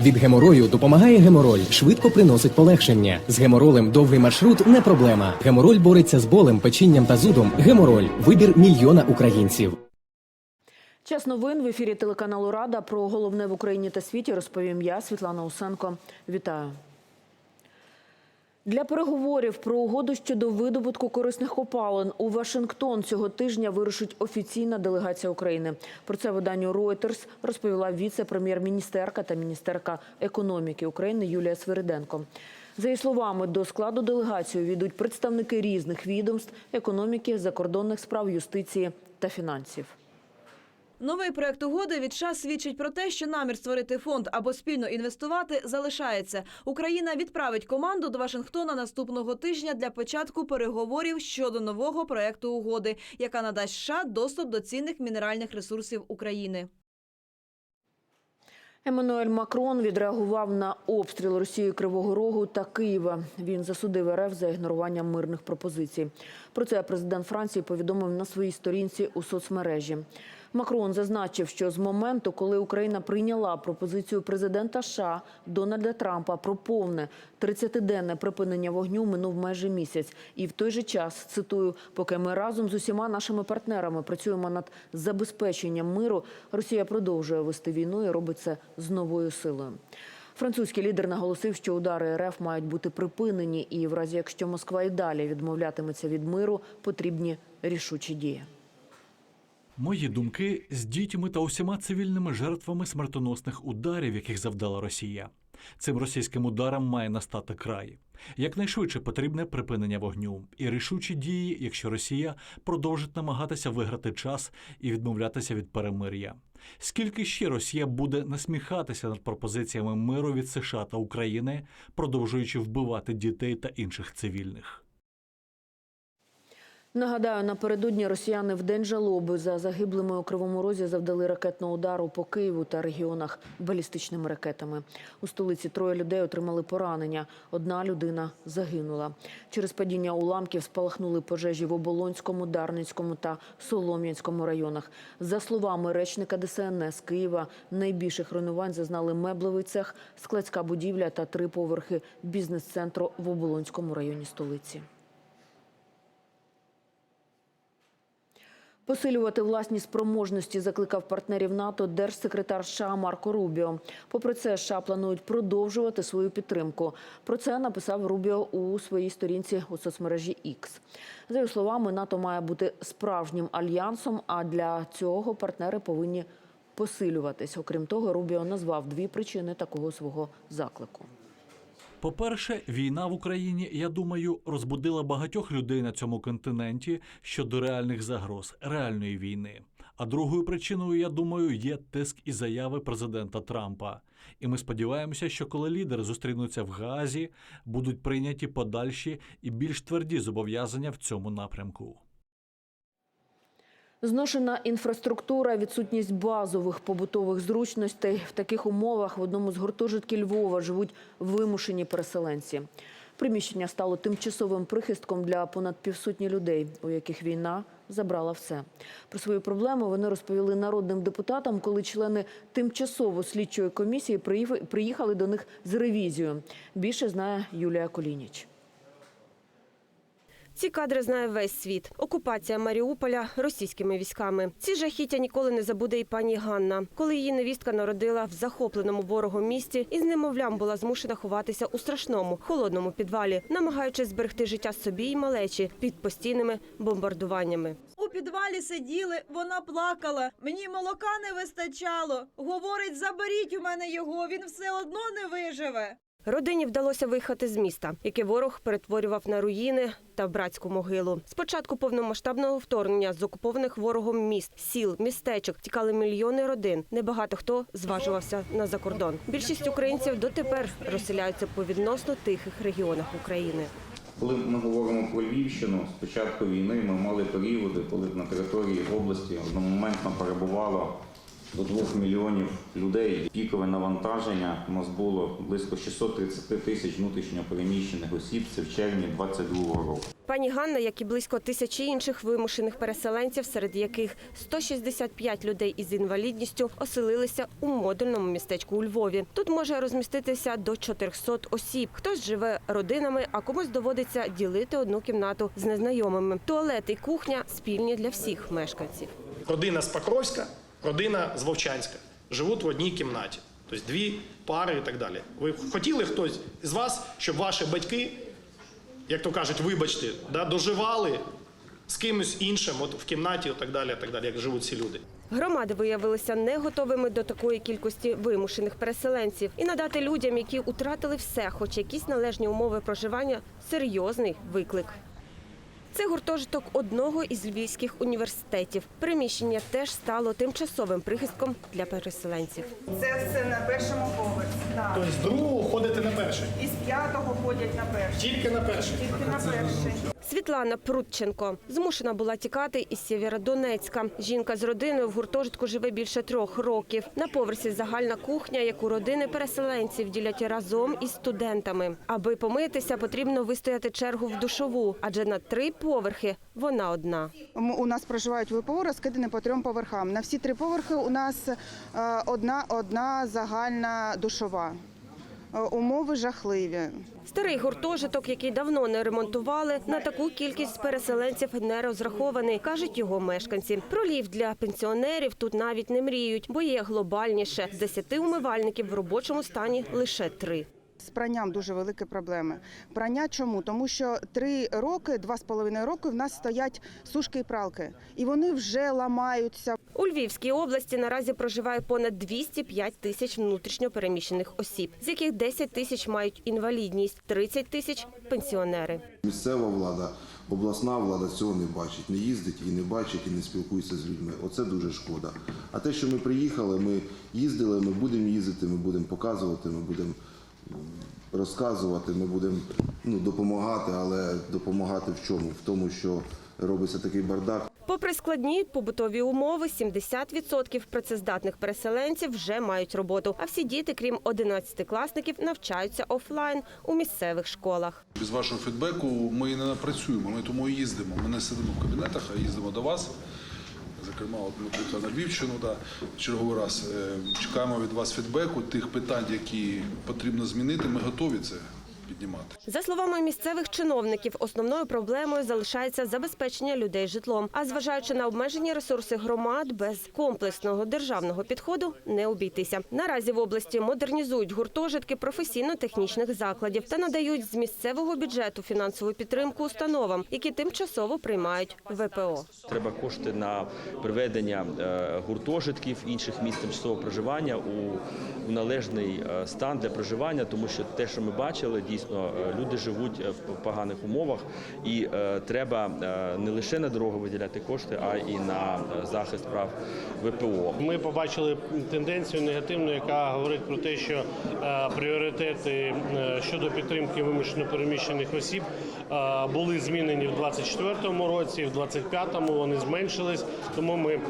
Від геморою допомагає гемороль, швидко приносить полегшення. З геморолем довгий маршрут не проблема. Гемороль бореться з болем, печінням та зудом. Гемороль вибір мільйона українців. Час новин в ефірі телеканалу Рада про головне в Україні та світі розповім я, Світлана Усенко. Вітаю. Для переговорів про угоду щодо видобутку корисних копалин у Вашингтон цього тижня вирушить офіційна делегація України. Про це виданню Reuters розповіла віце-прем'єр-міністерка та міністерка економіки України Юлія Свириденко. За її словами, до складу делегації війдуть представники різних відомств економіки, закордонних справ, юстиції та фінансів. Новий проект угоди від час свідчить про те, що намір створити фонд або спільно інвестувати залишається. Україна відправить команду до Вашингтона наступного тижня для початку переговорів щодо нового проекту угоди, яка надасть США доступ до цінних мінеральних ресурсів України. Еммануель Макрон відреагував на обстріл Росії Кривого Рогу та Києва. Він засудив РФ за ігнорування мирних пропозицій. Про це президент Франції повідомив на своїй сторінці у соцмережі. Макрон зазначив, що з моменту, коли Україна прийняла пропозицію президента США Дональда Трампа про повне 30-денне припинення вогню, минув майже місяць. І в той же час цитую, поки ми разом з усіма нашими партнерами працюємо над забезпеченням миру, Росія продовжує вести війну і робить це з новою силою. Французький лідер наголосив, що удари РФ мають бути припинені, і в разі якщо Москва і далі відмовлятиметься від миру, потрібні рішучі дії. Мої думки з дітьми та усіма цивільними жертвами смертоносних ударів, яких завдала Росія. Цим російським ударам має настати край. Якнайшвидше потрібне припинення вогню і рішучі дії, якщо Росія продовжить намагатися виграти час і відмовлятися від перемир'я. Скільки ще Росія буде насміхатися над пропозиціями миру від США та України, продовжуючи вбивати дітей та інших цивільних? Нагадаю, напередодні росіяни в день жалоби за загиблими у Кривому Розі завдали ракетного удару по Києву та регіонах балістичними ракетами. У столиці троє людей отримали поранення. Одна людина загинула. Через падіння уламків спалахнули пожежі в Оболонському, Дарницькому та Солом'янському районах. За словами речника ДСНС Києва, найбільших руйнувань зазнали меблевий цех, складська будівля та три поверхи бізнес-центру в Оболонському районі столиці. Посилювати власні спроможності закликав партнерів НАТО держсекретар США Марко Рубіо. Попри це, США планують продовжувати свою підтримку. Про це написав Рубіо у своїй сторінці у соцмережі X. За його словами, НАТО має бути справжнім альянсом, а для цього партнери повинні посилюватись. Окрім того, Рубіо назвав дві причини такого свого заклику. По-перше, війна в Україні, я думаю, розбудила багатьох людей на цьому континенті щодо реальних загроз, реальної війни. А другою причиною, я думаю, є тиск і заяви президента Трампа. І ми сподіваємося, що коли лідери зустрінуться в Гаазі, будуть прийняті подальші і більш тверді зобов'язання в цьому напрямку. Зношена інфраструктура, відсутність базових побутових зручностей. В таких умовах в одному з гуртожитків Львова живуть вимушені переселенці. Приміщення стало тимчасовим прихистком для понад півсотні людей, у яких війна забрала все. Про свої проблеми вони розповіли народним депутатам, коли члени тимчасово слідчої комісії приїхали до них з ревізією. Більше знає Юлія Колініч. Ці кадри знає весь світ. Окупація Маріуполя російськими військами. Ці жахіття ніколи не забуде і пані Ганна, коли її невістка народила в захопленому ворогом місті і з немовлям була змушена ховатися у страшному холодному підвалі, намагаючись зберегти життя собі і малечі під постійними бомбардуваннями. У підвалі сиділи, вона плакала. Мені молока не вистачало. Говорить, заберіть у мене його, він все одно не виживе. Родині вдалося виїхати з міста, яке ворог перетворював на руїни та братську могилу. З початку повномасштабного вторгнення з окупованих ворогом міст, сіл, містечок тікали мільйони родин. Небагато хто зважувався на закордон. Більшість українців дотепер розселяються по відносно тихих регіонах України. Коли ми говоримо про Львівщину, з початку війни ми мали періоди, коли на території області одномоментно перебувало до 2 мільйонів людей. Пікове навантаження у нас було близько 630 тисяч внутрішньо переміщених осіб. Це в червні 2022 року. Пані Ганна, як і близько тисячі інших вимушених переселенців, серед яких 165 людей із інвалідністю оселилися у модульному містечку у Львові. Тут може розміститися до 400 осіб. Хтось живе родинами, а комусь доводиться ділити одну кімнату з незнайомими. Туалет і кухня спільні для всіх мешканців. Родина з Покровська, родина з Вовчанська. Живуть в одній кімнаті. Тобто дві пари і так далі. Ви хотіли хтось з вас, щоб ваші батьки, як то кажуть, вибачте, да, доживали з кимось іншим от в кімнаті і так далі, так далі, як живуть ці люди. Громади виявилися не готовими до такої кількості вимушених переселенців і надати людям, які утратили все, хоч якісь належні умови проживання, серйозний виклик. Це гуртожиток одного із львівських університетів. Приміщення теж стало тимчасовим прихистком для переселенців. Це все на першому поверсі. Так. Тобто з другого ходите на перший. Із п'ятого ходять на перший. Тільки на перший. Тільки на перший. Світлана Прудченко змушена була тікати із Сєвєродонецька. Жінка з родиною в гуртожитку живе більше трьох років. На поверсі загальна кухня, яку родини переселенців ділять разом із студентами. Аби помитися, потрібно вистояти чергу в душову, адже на три поверхи вона одна. У нас проживають ВПО, розкидані по трьом поверхам. На всі три поверхи у нас е, одна, одна загальна душова. Е, Умови жахливі. Старий гуртожиток, який давно не ремонтували, на таку кількість переселенців не розрахований, кажуть його мешканці. Про ліфт для пенсіонерів тут навіть не мріють, бо є глобальніше. З десяти умивальників в робочому стані лише три. З пранням дуже великі проблеми. Прання чому? Тому що три роки, два з половиною роки в нас стоять сушки і пралки, і вони вже ламаються. У Львівській області наразі проживає понад 205 тисяч внутрішньо переміщених осіб, з яких 10 тисяч мають інвалідність, 30 тисяч пенсіонери. Місцева влада, обласна влада цього не бачить, не їздить і не бачить, і не спілкується з людьми. Оце дуже шкода. А те, що ми приїхали, ми їздили, ми будемо їздити, ми будемо показувати, ми будемо розказувати, ми будемо ну, допомагати, але допомагати в чому? В тому, що робиться такий бардак. Попри складні побутові умови, 70% працездатних переселенців вже мають роботу. А всі діти, крім 11-класників, навчаються офлайн у місцевих школах. Без вашого фідбеку ми не напрацюємо. Ми тому і їздимо. Ми не сидимо в кабінетах, а їздимо до вас. Зокрема, от ми тут на Львівщину, да, черговий раз Е, чекаємо від вас фідбеку, тих питань, які потрібно змінити. Ми готові це піднімати. За словами місцевих чиновників, основною проблемою залишається забезпечення людей житлом. А зважаючи на обмежені ресурси громад, без комплексного державного підходу не обійтися. Наразі в області модернізують гуртожитки професійно-технічних закладів та надають з місцевого бюджету фінансову підтримку установам, які тимчасово приймають ВПО. Треба кошти на приведення е, гуртожитків інших місць тимчасового проживання у, належний е, стан для проживання, тому що те, що ми бачили, дійсно е, люди живуть е, в поганих умовах, і е, треба не лише на дорогу виділяти кошти, а і на захист прав ВПО. Ми побачили тенденцію негативну, яка говорить про те, що пріоритети щодо підтримки вимушено переміщених осіб були змінені в 24-му році, в 25-му вони зменшились. Тому ми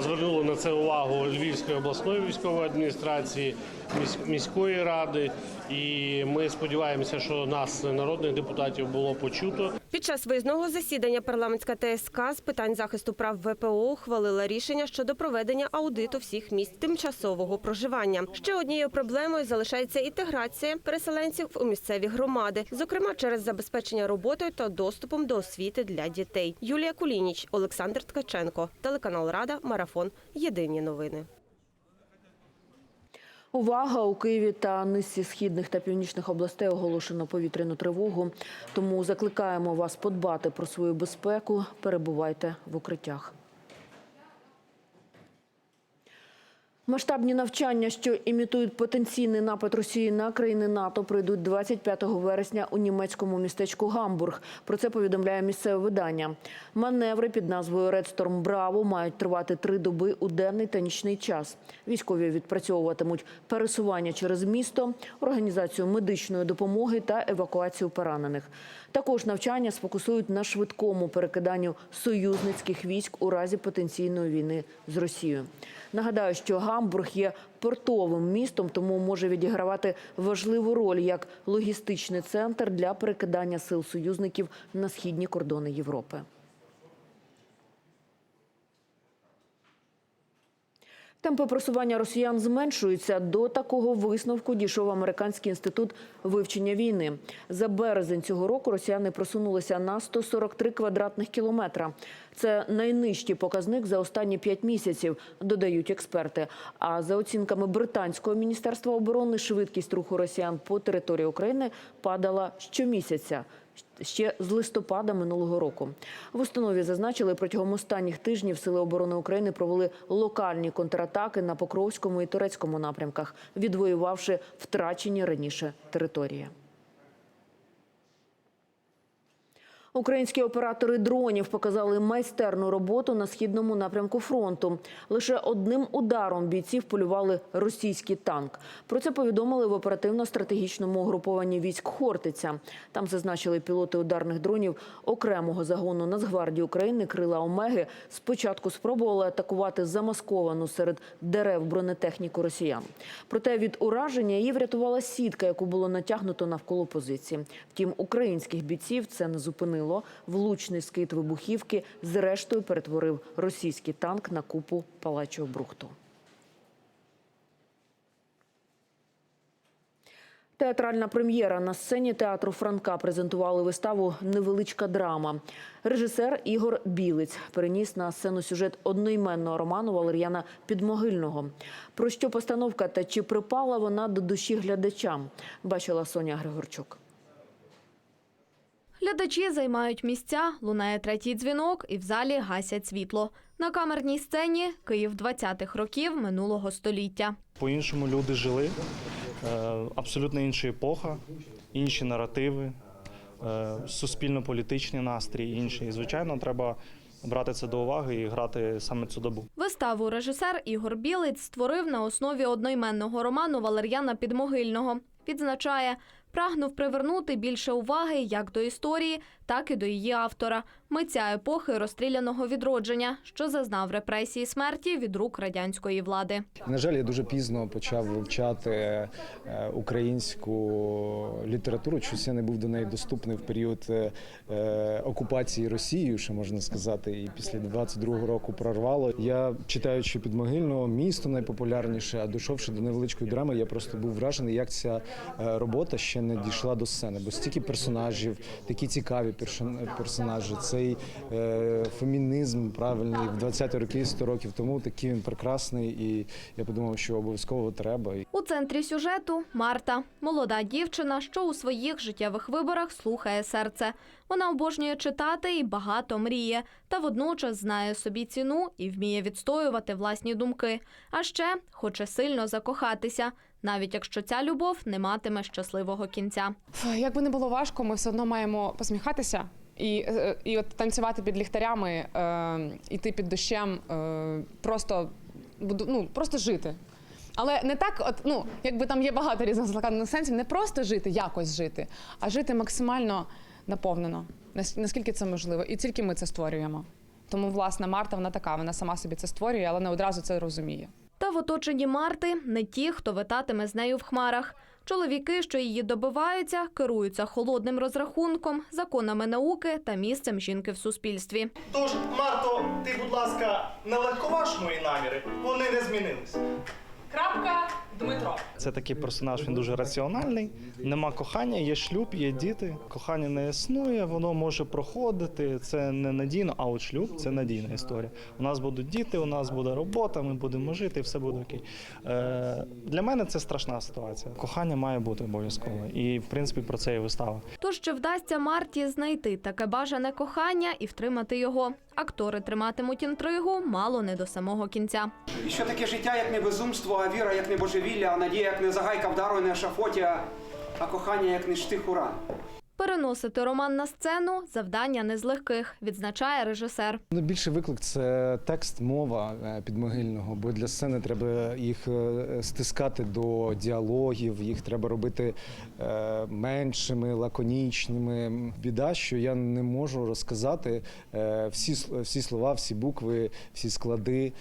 звернули на це увагу Львівської обласної військової адміністрації, міської ради, і ми сподіваємося, що нас, народних депутатів, було почуто. Під час виїзного засідання парламентська ТСК з питань захисту прав ВПО ухвалила рішення щодо проведення аудиту всіх місць тимчасового проживання. Ще однією проблемою залишається інтеграція переселенців у місцеві громади, зокрема через забезпечення роботою та доступом до освіти для дітей. Юлія Кулініч, Олександр Ткаченко, телеканал Рада, Марафон. Єдині новини. Увага у Києві та низці східних та північних областей оголошено повітряну тривогу. Тому закликаємо вас подбати про свою безпеку. Перебувайте в укриттях. Масштабні навчання, що імітують потенційний напад Росії на країни НАТО, пройдуть 25 вересня у німецькому містечку Гамбург. Про це повідомляє місцеве видання. Маневри під назвою Storm Bravo мають тривати три доби у денний та нічний час. Військові відпрацьовуватимуть пересування через місто, організацію медичної допомоги та евакуацію поранених. Також навчання сфокусують на швидкому перекиданню союзницьких військ у разі потенційної війни з Росією. Нагадаю, що Гамбург є портовим містом, тому може відігравати важливу роль як логістичний центр для перекидання сил союзників на східні кордони Європи. Темпи просування росіян зменшуються. До такого висновку дійшов американський інститут вивчення війни. За березень цього року росіяни просунулися на 143 квадратних кілометра. Це найнижчий показник за останні п'ять місяців, додають експерти. А за оцінками британського міністерства оборони, швидкість руху росіян по території України падала щомісяця. Ще з листопада минулого року в установі зазначили, протягом останніх тижнів сили оборони України провели локальні контратаки на Покровському і Турецькому напрямках, відвоювавши втрачені раніше території. Українські оператори дронів показали майстерну роботу на східному напрямку фронту. Лише одним ударом бійців полювали російський танк. Про це повідомили в оперативно-стратегічному угрупованні військ Хортиця. Там зазначили пілоти ударних дронів окремого загону Нацгвардії України Крила Омеги. Спочатку спробували атакувати замасковану серед дерев бронетехніку росіян. Проте від ураження її врятувала сітка, яку було натягнуто навколо позиції. Втім, українських бійців це не зупинило. Влучний скид вибухівки зрештою перетворив російський танк на купу палачого брухту. Театральна прем'єра на сцені театру Франка презентували виставу Невеличка драма. Режисер Ігор Білець переніс на сцену сюжет одноіменного роману Валер'яна Підмогильного. Про що постановка та чи припала вона до душі глядачам, бачила Соня Григорчук. Глядачі займають місця, лунає третій дзвінок і в залі гасять світло. На камерній сцені Київ 20-х років минулого століття. По-іншому люди жили, е, абсолютно інша епоха, інші наративи, е, суспільно-політичний настрій інший. І, звичайно, треба брати це до уваги і грати саме цю добу. Виставу режисер Ігор Білець створив на основі одноіменного роману Валер'яна Підмогильного. Відзначає, прагнув привернути більше уваги як до історії, так і до її автора, митця епохи розстріляного відродження, що зазнав репресії смерті від рук радянської влади. На жаль, я дуже пізно почав вивчати е, українську літературу. Щось я не був до неї доступний в період е, е, окупації Росією, що можна сказати, і після 22-го року прорвало. Я читаючи підмогильного місто найпопулярніше, а дійшовши до невеличкої драми, я просто був вражений, як ця робота ще не дійшла до сцени, бо стільки персонажів, такі цікаві персонажі. Цей е, фемінізм правильний в 20-ті роки, 100 років тому такий він прекрасний, і я подумав, що обов'язково треба. У центрі сюжету Марта, молода дівчина, що у своїх життєвих виборах слухає серце. Вона обожнює читати і багато мріє, та водночас знає собі ціну і вміє відстоювати власні думки. А ще хоче сильно закохатися, навіть якщо ця любов не матиме щасливого кінця. Фу, Як би не було важко, ми все одно маємо посміхатися і, е, і от танцювати під ліхтарями, е, іти під дощем, е, просто, ну, просто жити. Але не так, от, ну, якби там є багато різних закладених сенсів, не просто жити, якось жити, а жити максимально наповнено, наскільки це можливо. І тільки ми це створюємо. Тому, власне, Марта вона така, вона сама собі це створює, але не одразу це розуміє. Та в оточенні Марти не ті, хто витатиме з нею в хмарах. Чоловіки, що її добиваються, керуються холодним розрахунком, законами науки та місцем жінки в суспільстві. Тож, Марто, ти, будь ласка, не легковаж мої наміри, вони не змінились. Крапка, Дмитро. Це такий персонаж, він дуже раціональний. Нема кохання, є шлюб, є діти. Кохання не існує, воно може проходити. Це не надійно, а от шлюб це надійна історія. У нас будуть діти, у нас буде робота, ми будемо жити, і все буде окей. Е, для мене це страшна ситуація. Кохання має бути обов'язково. І в принципі про це і вистава. Тож чи вдасться Марті знайти таке бажане кохання і втримати його? Актори триматимуть інтригу мало не до самого кінця. І що таке життя, як не безумство, а віра, як не божевілля, а надія, як не загайка вдару не ешафоті, а, кохання, як не штих уран. Переносити роман на сцену завдання не з легких, відзначає режисер. Найбільший виклик це текст, мова е, підмогильного, бо для сцени треба їх е, стискати до діалогів, їх треба робити е, меншими, лаконічними. Біда, що я не можу розказати всі, всі слова, всі букви, всі склади,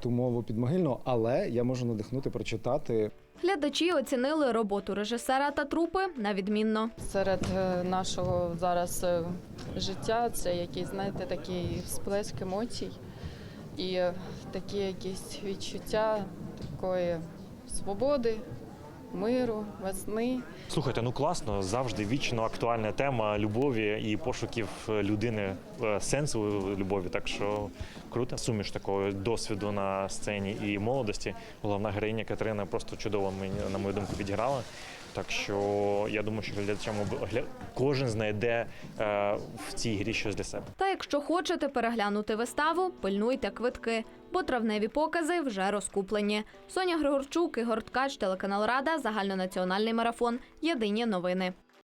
ту мову підмогильного, але я можу надихнути прочитати. Глядачі оцінили роботу режисера та трупи на відмінно. серед е, нашого зараз е, життя це якийсь, знаєте, такий сплеск емоцій і е, такі якісь відчуття такої свободи, миру, весни. Слухайте, ну класно, завжди вічно актуальна тема любові і пошуків людини е, сенсу любові. Так що круто. Суміш такого досвіду на сцені і молодості. Головна героїня Катерина просто чудово мені, на мою думку, відіграла. Так що я думаю, що глядачам кожен знайде е, в цій грі щось для себе. Та якщо хочете переглянути виставу, пильнуйте квитки, бо травневі покази вже розкуплені. Соня Григорчук, Ігор Ткач, телеканал Рада, загальнонаціональний марафон. Єдині новини.